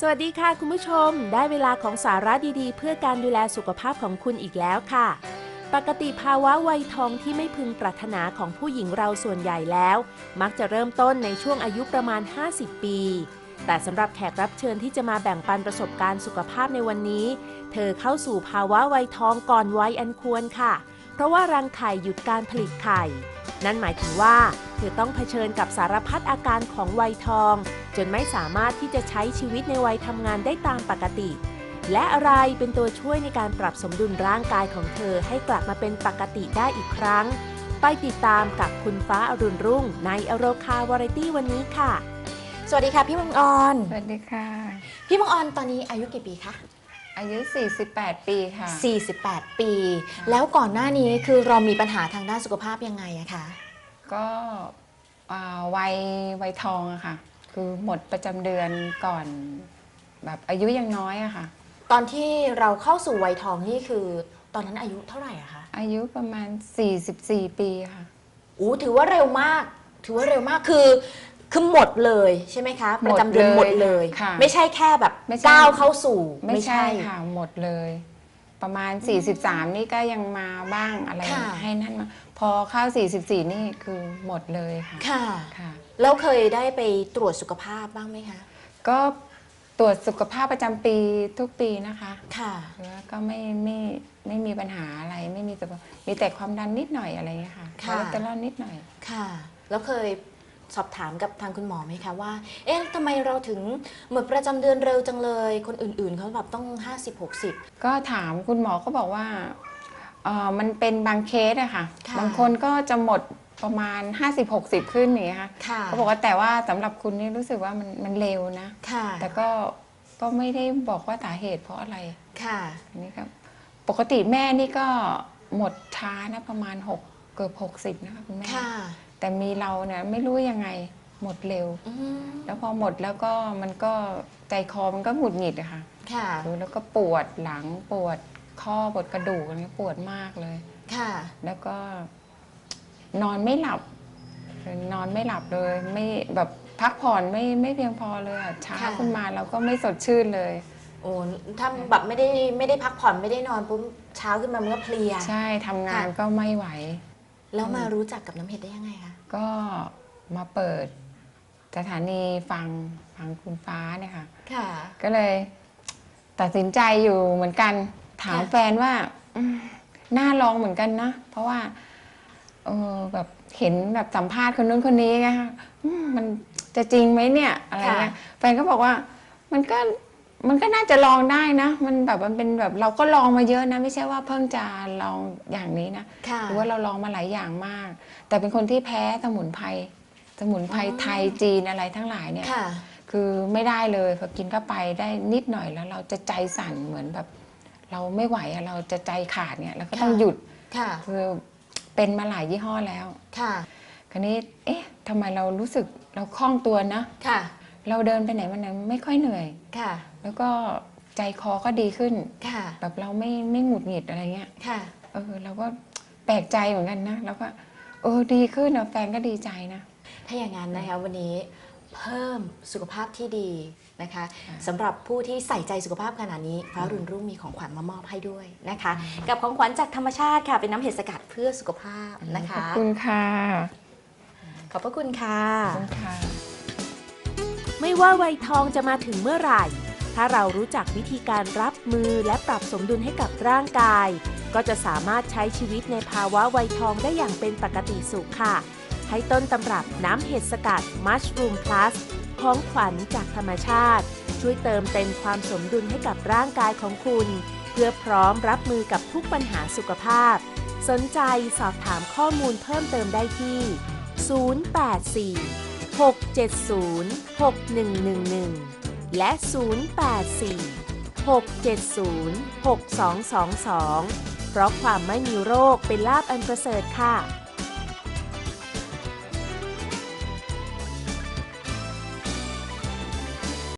สวัสดีค่ะคุณผู้ชม ได้เวลาของสาระดีๆ เพื่อการดูแลสุขภาพของคุณอีกแล้วค่ะ ปกติภาวะวัยทองที่ไม่พึงปรารถนาของผู้หญิงเราส่วนใหญ่แล้ว มักจะเริ่มต้นในช่วงอายุประมาณ 50 ปี แต่สำหรับแขกรับเชิญที่จะมาแบ่งปันประสบการณ์สุขภาพในวันนี้ เธอเข้าสู่ภาวะวัยทองก่อนวัยอันควรค่ะ เพราะว่ารังไข่หยุดการผลิตไข่ นั่นหมายถึงว่า เธอต้องเผชิญกับสารพัดอาการของวัยทอง จนไม่สามารถที่จะใช้ชีวิตในวัยทำงานได้ตามปกติ และอะไรเป็นตัวช่วยในการปรับสมดุลร่างกายของเธอให้กลับมาเป็นปกติได้อีกครั้ง ไปติดตามกับคุณฟ้าอรุณรุ่ง ในอโรคาวาไรตี้วันนี้ค่ะ สวัสดีค่ะพี่มังออนสวัสดีค่ะ พี่มังออนตอนนี้อายุกี่ปีคะอายุ 48 ปีค่ะ 48 ปี แล้วก่อนหน้านี้คือเรามีปัญหาทางด้านสุขภาพยังไงอะคะ ก็อ่าวัยวัยทองอะค่ะ คือหมดประจำเดือนก่อนแบบอายุยังน้อยอะค่ะ ตอนที่เราเข้าสู่วัยทองนี่คือ ตอนนั้นอายุเท่าไหร่อะคะอายุประมาณ 44 ปีค่ะ อู้ถือว่าเร็วมาก ถือว่าเร็วมากคือคือหมดเลยใช่ไหมคะหปมดระจำเดือนหมดเลยค่ะไม่ใช่แค่แบบไม่ใช่ ก้าวเข้าสู่ไม่ใช่ค่ะ หมดเลย ประมาณ 43 นี่ก็ยังมาบ้างอะไรค่ะ ให้นั่นมาพอเข้า 44 นี่คือหมดเลยค่ะค่ะ ค่ะ แล้วเคยได้ไปตรวจสุขภาพบ้างไหมคะ ก็ตรวจสุขภาพประจำปีทุกปีนะคะค่ะ แล้วก็ไม่ไม่ไม่มีปัญหาอะไรไม่มีแต่มีแต่ความดันนิดหน่อยอะไรเงี้ยค่ะค่ะคอเลสเตอรอลนิดหน่อย ค่ะ แล้วเคย สอบถามกับทางคุณหมอไหมคะว่า เอ๊ะทำไมเราถึงหมดประจำเดือนเร็วจังเลย คนอื่นๆเขาแบบต้อง 50 ก็ถามคุณหมอก็บอกว่าเอ่อมันเป็นบางเคสอะค่ะ ค่ะ บางคนก็จะหมดประมาณ 50-60 ขึ้นอย่างเงี้ยค่ะ60 ค่ะ เขาบอกว่าแต่ว่าสำหรับคุณนี่รู้สึกว่ามันมันเร็วนะ ค่ะ แต่ก็ก็ไม่ได้บอกว่าสาเหตุเพราะอะไรค่ะ อันนี้ครับ ปกติแม่นี่ก็หมดช้านะประมาณ 6 เกือบ60 นะคะคุณแม่ ค่ะ แต่มีเราเนี่ยไม่รู้ยังไงหมดเร็วอืมแล้วพอหมดแล้วก็มันก็ใจคอมันก็หงุดหงิดอะค่ะค่ะดูแล้วก็ปวดหลังปวดข้อปวดกระดูกอะไรเงี้ยปวดมากเลย ค่ะ แล้วก็นอนไม่หลับ นอนไม่หลับเลย ไม่แบบพักผ่อนไม่ไม่เพียงพอเลยอะเช้าค่ะ ขึ้นมาเราก็ไม่สดชื่นเลย โอ้ถ้าแบบไม่ได้ไม่ได้พักผ่อนไม่ได้นอนปุ๊บเช้าขึ้นมามันก็เพลีย ใช่ทำงานค่ะ ก็ไม่ไหว แล้วมารู้จักกับน้ำเห็ดได้ยังไงคะ ก็มาเปิดสถานีฟังฟังคุณฟ้าเนี่ยค่ะ ค่ะ ก็เลยตัดสินใจอยู่เหมือนกัน ถามค่ะ แฟนว่าอืมน่าลองเหมือนกันนะ เพราะว่าเออแบบเห็นแบบสัมภาษณ์คนนู้นคนนี้ไงคะอืมมันจะจริงไหมเนี่ยอะไรเงี้ยแฟนก็บอกว่า มันก็ มันก็น่าจะลองได้นะ มันแบบมันเป็นแบบเราก็ลองมาเยอะนะ ไม่ใช่ว่าเพิ่งจะลองอย่างนี้นะค่ะ หรือว่าเราลองมาหลายอย่างมาก แต่เป็นคนที่แพ้สมุนไพรสมุนไพรอ๋อไทยจีนอะไรทั้งหลายเนี่ย ค่ะ คือไม่ได้เลยพอกินเข้าไปได้นิดหน่อยแล้วเราจะใจสั่นเหมือนแบบ เราไม่ไหวอะเราจะใจขาดเนี่ยเราก็ต้องค่ะ หยุดค่ะ คือเป็นมาหลายยี่ห้อแล้ว ค่ะ คราวนี้เอ๊ะทำไมเรารู้สึกเราคล่องตัวนะ ค่ะ เราเดินไปไหนมาไหนไม่ค่อยเหนื่อยค่ะ แล้วก็ใจคอก็ดีขึ้นค่ะ แบบเราไม่ไม่หงุดหงิดอะไรเงี้ยค่ะ เออเราก็แปลกใจเหมือนกันนะแล้วก็เออดีขึ้นนะแฟนก็ดีใจนะ ถ้าอย่างนั้นนะคะวันนี้เพิ่มสุขภาพที่ดีนะคะค่ะสำหรับผู้ที่ใส่ใจสุขภาพขนาดนี้ฟ้ารุ่นรุ่งมีของขวัญมามอบให้ด้วยนะคะ กับของขวัญจากธรรมชาติค่ะ เป็นน้ำเห็ดสกัดเพื่อสุขภาพนะขอคะบคุณค่ะ ขอบพระคุณค่ะขอบคุณค่ะ ไม่ว่าวัยทองจะมาถึงเมื่อไหร่ ถ้าเรารู้จักวิธีการรับมือและปรับสมดุลให้กับร่างกาย ก็จะสามารถใช้ชีวิตในภาวะวัยทองได้อย่างเป็นปกติสุขค่ะ ให้ต้นตำรับน้ำเห็ดสกัด Mushroom Plus ของขวัญจากธรรมชาติ ช่วยเติมเต็มความสมดุลให้กับร่างกายของคุณ เพื่อพร้อมรับมือกับทุกปัญหาสุขภาพ สนใจสอบถามข้อมูลเพิ่มเติมได้ที่ 084 670 6111 และ 084 670 6222 เพราะความไม่มีโรคเป็นลาบอันประเสริฐค่ะ